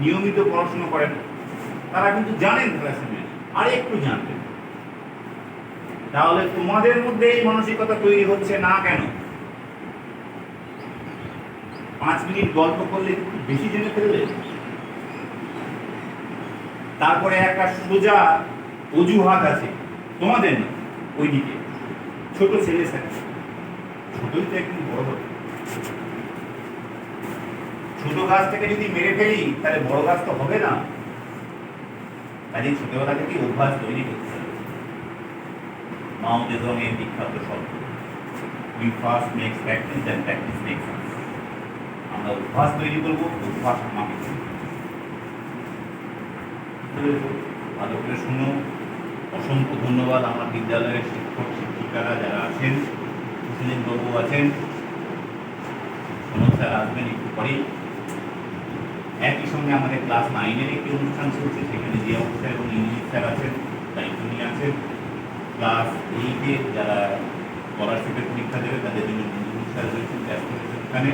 নিয়মিত পড়াশোনা করেন। তারা কিন্তু জানেন থ্যালাসেমিয়া আর একটু জানবেন। তাহলে তোমাদের মধ্যে এই মানসিকতা তৈরি হচ্ছে না কেন? পাঁচ মিনিট গল্প করলে বেশি জেনে ফেলবে তারপরে একটা সোজা অজুহাত আছে। তোমাদের না, ওইদিকে। ছোট ছেলে স্যার ছোটই তো একদিন বড় হবে। ছোট গাছ থেকে যদি মেরে ফেলি, তাহলে বড় গাছ তো হবে না। কাজে ছোটবেলা থেকে অভ্যাস তৈরি করতে হবে? মাও দেজংয়ের বিখ্যাত শব্দ। We first makes practice then practice makes আমরা অভ্যাস তৈরি করব, অভ্যাস আমাকে? ভালো করে শুনো, অসংখ্য ধন্যবাদ আমার বিদ্যালয়ের শিক্ষক, শিক্ষিকারা যারা আছেন সুনীল বাবু আছেন সমস্যা আসবেন একটু পরেই। সঙ্গে আমাদের ক্লাস নাইনের একটি অনুষ্ঠান চলছে, সেখানে যে স্যার এবং ইংলিশ স্যার আছেন, দায়িত্ব নিয়ে আছেন। ক্লাস এইটে যারা স্কলারশিপের পরীক্ষা দেবে, তাদের জন্য স্যার রয়েছেন, ব্যস্ত রয়েছেন এখানে।